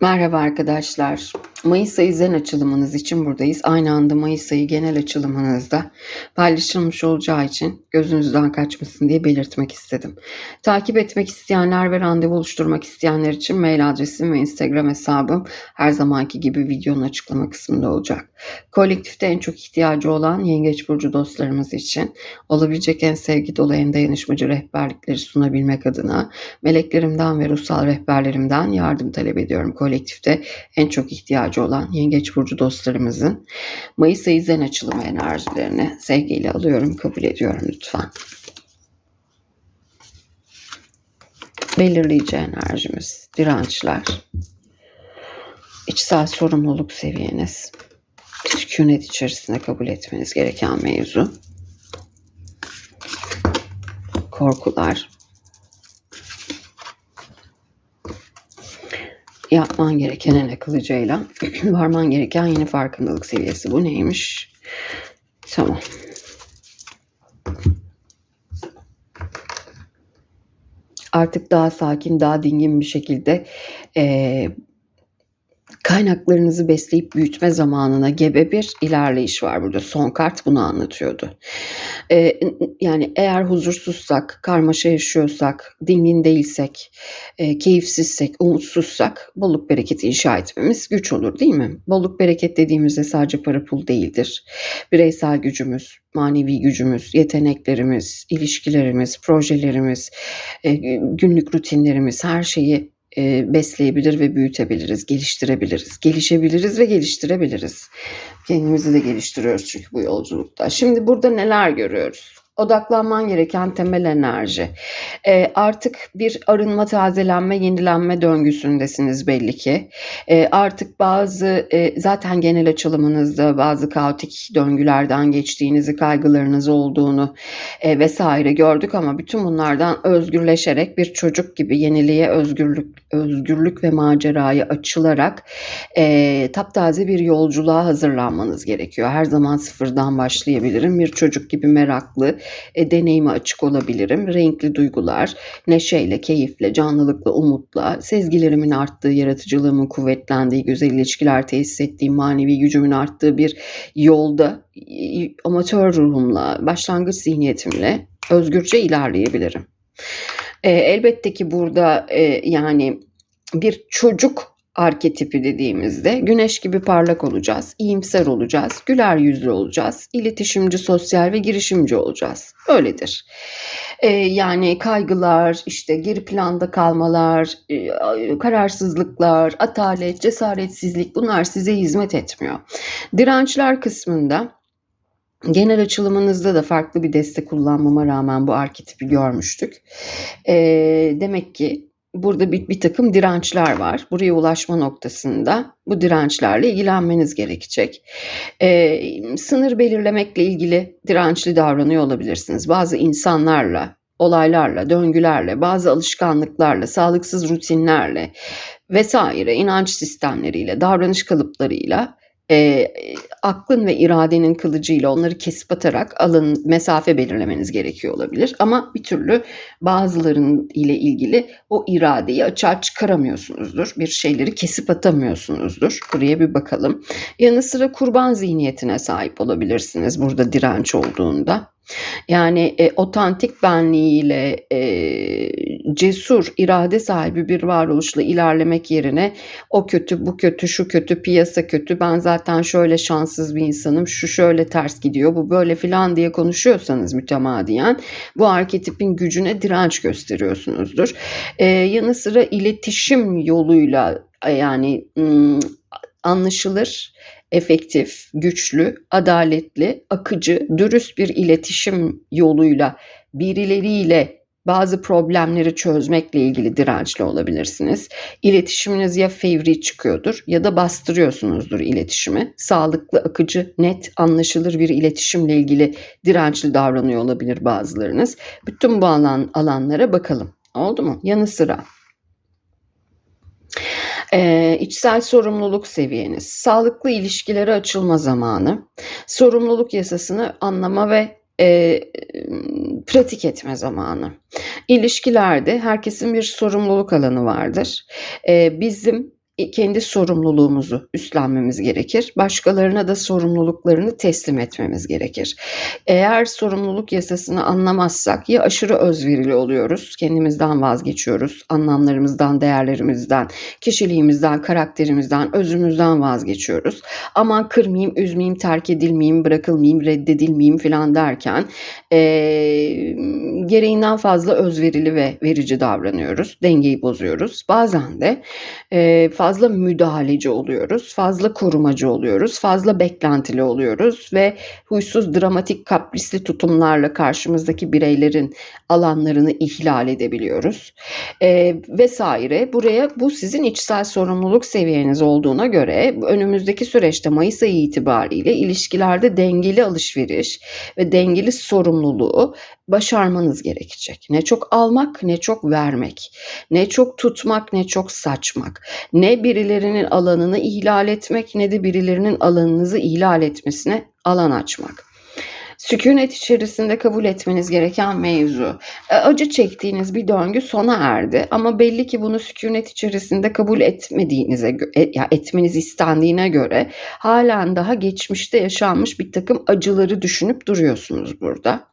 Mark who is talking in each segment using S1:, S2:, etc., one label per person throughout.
S1: Merhaba arkadaşlar. Mayıs ayı zen açılımınız için buradayız. Aynı anda Mayıs ayı genel açılımınızda paylaşılmış olacağı için gözünüzden kaçmasın diye belirtmek istedim. Takip etmek isteyenler ve randevu oluşturmak isteyenler için mail adresim ve Instagram hesabım her zamanki gibi videonun açıklama kısmında olacak. Kolektifte en çok ihtiyacı olan Yengeç Burcu dostlarımız için olabilecek en sevgi dolu en dayanışmacı rehberlikleri sunabilmek adına meleklerimden ve ruhsal rehberlerimden yardım talep ediyorum kolektifte en çok ihtiyacı olan Yengeç Burcu dostlarımızın Mayıs ayı zen açılımı enerjilerini sevgiyle alıyorum, kabul ediyorum lütfen. Belirleyici enerjimiz, dirençler, içsel sorumluluk seviyeniz, sükunet içerisinde kabul etmeniz gereken mevzu, korkular, yapman gereken en akıllıcayla varman gereken yeni farkındalık seviyesi. Bu neymiş? Tamam. Artık daha sakin, daha dingin bir şekilde eee, kaynaklarınızı besleyip büyütme zamanına gebe bir ilerleyiş var burada. Son kart bunu anlatıyordu. Ee, yani eğer huzursuzsak, karmaşa yaşıyorsak, dingin değilsek, e, keyifsizsek, umutsuzsak bolluk bereket inşa etmemiz güç olur değil mi? Bolluk bereket dediğimizde sadece para pul değildir. Bireysel gücümüz, manevi gücümüz, yeteneklerimiz, ilişkilerimiz, projelerimiz, e, günlük rutinlerimiz her şeyi besleyebilir ve büyütebiliriz, geliştirebiliriz, gelişebiliriz ve geliştirebiliriz. Kendimizi de geliştiriyoruz çünkü bu yolculukta. Şimdi burada neler görüyoruz? Odaklanman gereken temel enerji. E, artık bir arınma, tazelenme, yenilenme döngüsündesiniz belli ki. E, artık bazı e, zaten genel açılımınızda bazı kaotik döngülerden geçtiğinizi, kaygılarınız olduğunu e, vesaire gördük ama bütün bunlardan özgürleşerek bir çocuk gibi yeniliğe özgürlük, özgürlük ve maceraya açılarak e, taptaze bir yolculuğa hazırlanmanız gerekiyor. Her zaman sıfırdan başlayabilirim. Bir çocuk gibi meraklı, e, deneyime açık olabilirim. Renkli duygular, neşeyle, keyifle, canlılıkla, umutla, sezgilerimin arttığı, yaratıcılığımın kuvvetlendiği, güzel ilişkiler tesis ettiğim, manevi gücümün arttığı bir yolda amatör ruhumla, başlangıç zihniyetimle özgürce ilerleyebilirim. E, elbette ki burada e, yani bir çocuk arketipi dediğimizde güneş gibi parlak olacağız, iyimser olacağız, güler yüzlü olacağız, iletişimci, sosyal ve girişimci olacağız. Öyledir. Ee, yani kaygılar, işte geri planda kalmalar, e, kararsızlıklar, atalet, cesaretsizlik bunlar size hizmet etmiyor. Dirençler kısmında Genel açılımınızda da farklı bir destek kullanmama rağmen bu arketipi görmüştük. Ee, demek ki burada bir, bir takım dirençler var. Buraya ulaşma noktasında bu dirençlerle ilgilenmeniz gerekecek. Ee, sınır belirlemekle ilgili dirençli davranıyor olabilirsiniz. Bazı insanlarla, olaylarla, döngülerle, bazı alışkanlıklarla, sağlıksız rutinlerle vesaire inanç sistemleriyle, davranış kalıplarıyla e, aklın ve iradenin kılıcıyla onları kesip atarak alın mesafe belirlemeniz gerekiyor olabilir. Ama bir türlü bazılarının ile ilgili o iradeyi açığa çıkaramıyorsunuzdur. Bir şeyleri kesip atamıyorsunuzdur. Buraya bir bakalım. Yanı sıra kurban zihniyetine sahip olabilirsiniz burada direnç olduğunda. Yani e, otantik benliğiyle e, cesur, irade sahibi bir varoluşla ilerlemek yerine o kötü, bu kötü, şu kötü, piyasa kötü, ben zaten şöyle şanssız bir insanım, şu şöyle ters gidiyor, bu böyle filan diye konuşuyorsanız mütemadiyen bu arketipin gücüne direnç gösteriyorsunuzdur. E, yanı sıra iletişim yoluyla yani ım, anlaşılır, efektif, güçlü, adaletli, akıcı, dürüst bir iletişim yoluyla birileriyle bazı problemleri çözmekle ilgili dirençli olabilirsiniz. İletişiminiz ya fevri çıkıyordur ya da bastırıyorsunuzdur iletişimi. Sağlıklı, akıcı, net, anlaşılır bir iletişimle ilgili dirençli davranıyor olabilir bazılarınız. Bütün bu alan alanlara bakalım. Oldu mu? Yanı sıra ee, içsel sorumluluk seviyeniz, sağlıklı ilişkilere açılma zamanı, sorumluluk yasasını anlama ve e, pratik etme zamanı. İlişkilerde herkesin bir sorumluluk alanı vardır. E, bizim kendi sorumluluğumuzu üstlenmemiz gerekir. Başkalarına da sorumluluklarını teslim etmemiz gerekir. Eğer sorumluluk yasasını anlamazsak ya aşırı özverili oluyoruz, kendimizden vazgeçiyoruz, anlamlarımızdan, değerlerimizden, kişiliğimizden, karakterimizden, özümüzden vazgeçiyoruz. Aman kırmayayım, üzmeyeyim, terk edilmeyeyim, bırakılmayayım, reddedilmeyeyim falan derken e, gereğinden fazla özverili ve verici davranıyoruz. Dengeyi bozuyoruz. Bazen de e, fazla müdahaleci oluyoruz, fazla korumacı oluyoruz, fazla beklentili oluyoruz ve huysuz, dramatik, kaprisli tutumlarla karşımızdaki bireylerin alanlarını ihlal edebiliyoruz e, vesaire. Buraya bu sizin içsel sorumluluk seviyeniz olduğuna göre önümüzdeki süreçte Mayıs ayı itibariyle ilişkilerde dengeli alışveriş ve dengeli sorumluluğu başarmanız gerekecek. Ne çok almak ne çok vermek. Ne çok tutmak ne çok saçmak. Ne birilerinin alanını ihlal etmek ne de birilerinin alanınızı ihlal etmesine alan açmak. Sükunet içerisinde kabul etmeniz gereken mevzu. E, acı çektiğiniz bir döngü sona erdi ama belli ki bunu sükunet içerisinde kabul etmediğinize, e, ya etmeniz istendiğine göre halen daha geçmişte yaşanmış bir takım acıları düşünüp duruyorsunuz burada.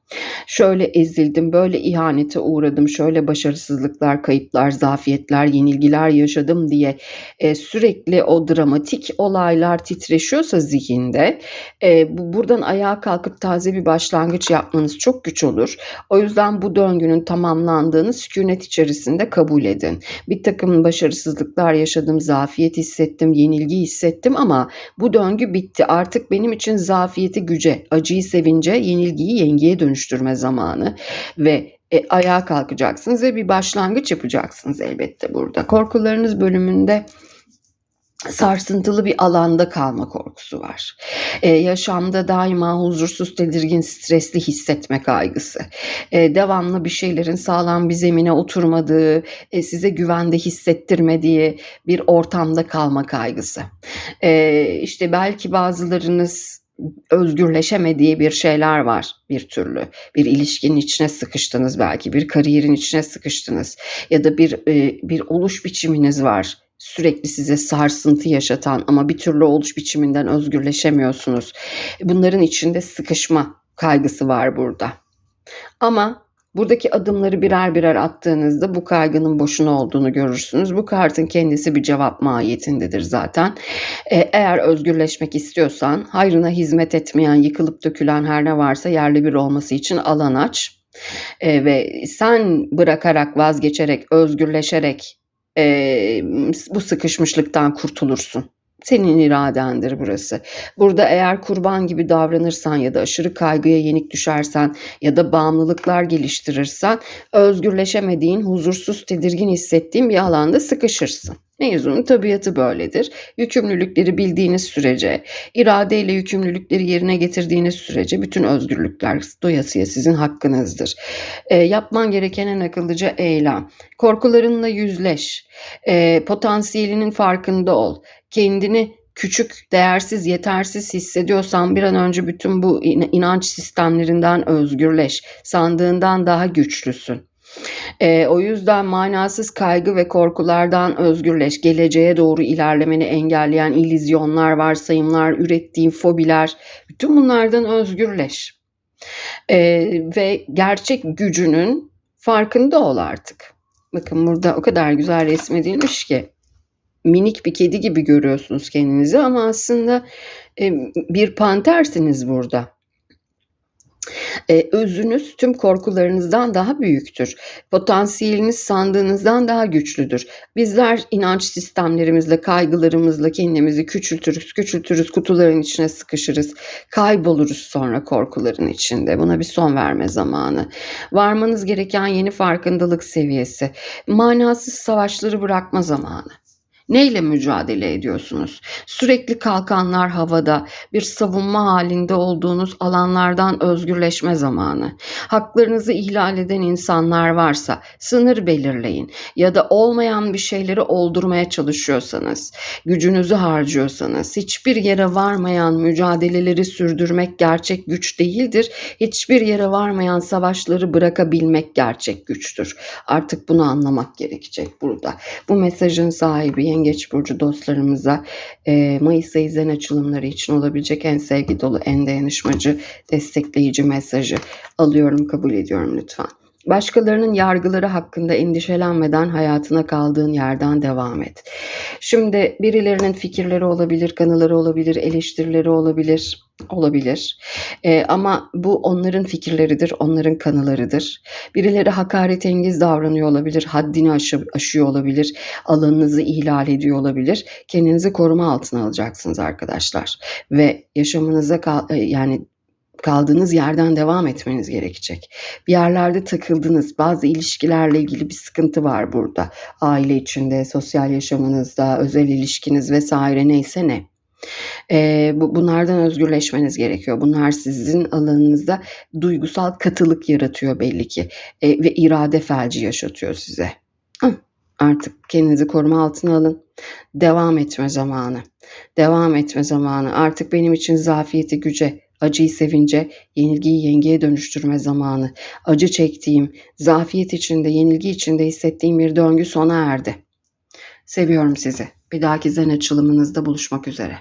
S1: Şöyle ezildim, böyle ihanete uğradım, şöyle başarısızlıklar, kayıplar, zafiyetler, yenilgiler yaşadım diye e, sürekli o dramatik olaylar titreşiyorsa zihinde e, bu, buradan ayağa kalkıp taze bir başlangıç yapmanız çok güç olur. O yüzden bu döngünün tamamlandığını sükunet içerisinde kabul edin. Bir takım başarısızlıklar yaşadım, zafiyet hissettim, yenilgi hissettim ama bu döngü bitti. Artık benim için zafiyeti güce, acıyı sevince, yenilgiyi yengeye dönüş dönüştürme zamanı ve e, ayağa kalkacaksınız ve bir başlangıç yapacaksınız elbette burada. Korkularınız bölümünde sarsıntılı bir alanda kalma korkusu var. Ee, yaşamda daima huzursuz, tedirgin, stresli hissetme kaygısı. Ee, devamlı bir şeylerin sağlam bir zemine oturmadığı, e, size güvende hissettirmediği bir ortamda kalma kaygısı. Ee, işte belki bazılarınız özgürleşemediği bir şeyler var bir türlü. Bir ilişkinin içine sıkıştınız belki, bir kariyerin içine sıkıştınız ya da bir e, bir oluş biçiminiz var. Sürekli size sarsıntı yaşatan ama bir türlü oluş biçiminden özgürleşemiyorsunuz. Bunların içinde sıkışma kaygısı var burada. Ama Buradaki adımları birer birer attığınızda bu kaygının boşuna olduğunu görürsünüz. Bu kartın kendisi bir cevap mahiyetindedir zaten. Ee, eğer özgürleşmek istiyorsan hayrına hizmet etmeyen, yıkılıp dökülen her ne varsa yerli bir olması için alan aç. Ee, ve sen bırakarak, vazgeçerek, özgürleşerek e, bu sıkışmışlıktan kurtulursun. Senin iradendir burası. Burada eğer kurban gibi davranırsan ya da aşırı kaygıya yenik düşersen ya da bağımlılıklar geliştirirsen özgürleşemediğin, huzursuz, tedirgin hissettiğin bir alanda sıkışırsın. Mevzunun tabiatı böyledir. Yükümlülükleri bildiğiniz sürece, iradeyle yükümlülükleri yerine getirdiğiniz sürece bütün özgürlükler doyasıya sizin hakkınızdır. E, yapman gereken en akıllıca eylem. Korkularınla yüzleş. E, potansiyelinin farkında ol. Kendini küçük, değersiz, yetersiz hissediyorsan bir an önce bütün bu inanç sistemlerinden özgürleş. Sandığından daha güçlüsün. E, o yüzden manasız kaygı ve korkulardan özgürleş. Geleceğe doğru ilerlemeni engelleyen ilizyonlar, varsayımlar, ürettiğin fobiler, bütün bunlardan özgürleş. E, ve gerçek gücünün farkında ol artık. Bakın burada o kadar güzel resmedilmiş ki minik bir kedi gibi görüyorsunuz kendinizi ama aslında e, bir pantersiniz burada. Ee, özünüz tüm korkularınızdan daha büyüktür. Potansiyeliniz sandığınızdan daha güçlüdür. Bizler inanç sistemlerimizle, kaygılarımızla kendimizi küçültürüz, küçültürüz, kutuların içine sıkışırız. Kayboluruz sonra korkuların içinde. Buna bir son verme zamanı. Varmanız gereken yeni farkındalık seviyesi. Manasız savaşları bırakma zamanı. Neyle mücadele ediyorsunuz? Sürekli kalkanlar havada, bir savunma halinde olduğunuz alanlardan özgürleşme zamanı. Haklarınızı ihlal eden insanlar varsa sınır belirleyin ya da olmayan bir şeyleri oldurmaya çalışıyorsanız, gücünüzü harcıyorsanız, hiçbir yere varmayan mücadeleleri sürdürmek gerçek güç değildir. Hiçbir yere varmayan savaşları bırakabilmek gerçek güçtür. Artık bunu anlamak gerekecek burada. Bu mesajın sahibi Yengeç Burcu dostlarımıza e, Mayıs ayı zen açılımları için olabilecek en sevgi dolu, en dayanışmacı, destekleyici mesajı alıyorum, kabul ediyorum lütfen. Başkalarının yargıları hakkında endişelenmeden hayatına kaldığın yerden devam et. Şimdi birilerinin fikirleri olabilir, kanıları olabilir, eleştirileri olabilir, olabilir. Ee, ama bu onların fikirleridir, onların kanılarıdır. Birileri hakaretengiz davranıyor olabilir, haddini aşı- aşıyor olabilir, alanınızı ihlal ediyor olabilir. Kendinizi koruma altına alacaksınız arkadaşlar ve yaşamınıza e, yani kaldığınız yerden devam etmeniz gerekecek. Bir yerlerde takıldınız. Bazı ilişkilerle ilgili bir sıkıntı var burada. Aile içinde, sosyal yaşamınızda, özel ilişkiniz vesaire neyse ne. Ee, bu, bunlardan özgürleşmeniz gerekiyor. Bunlar sizin alanınızda duygusal katılık yaratıyor belli ki Ee, ve irade felci yaşatıyor size. Hı, Artık kendinizi koruma altına alın. Devam etme zamanı. Devam etme zamanı. Artık benim için zafiyeti güce, acıyı sevince, yenilgiyi yengeye dönüştürme zamanı. Acı çektiğim, zafiyet içinde, yenilgi içinde hissettiğim bir döngü sona erdi. Seviyorum sizi. Bir dahaki zen açılımınızda buluşmak üzere.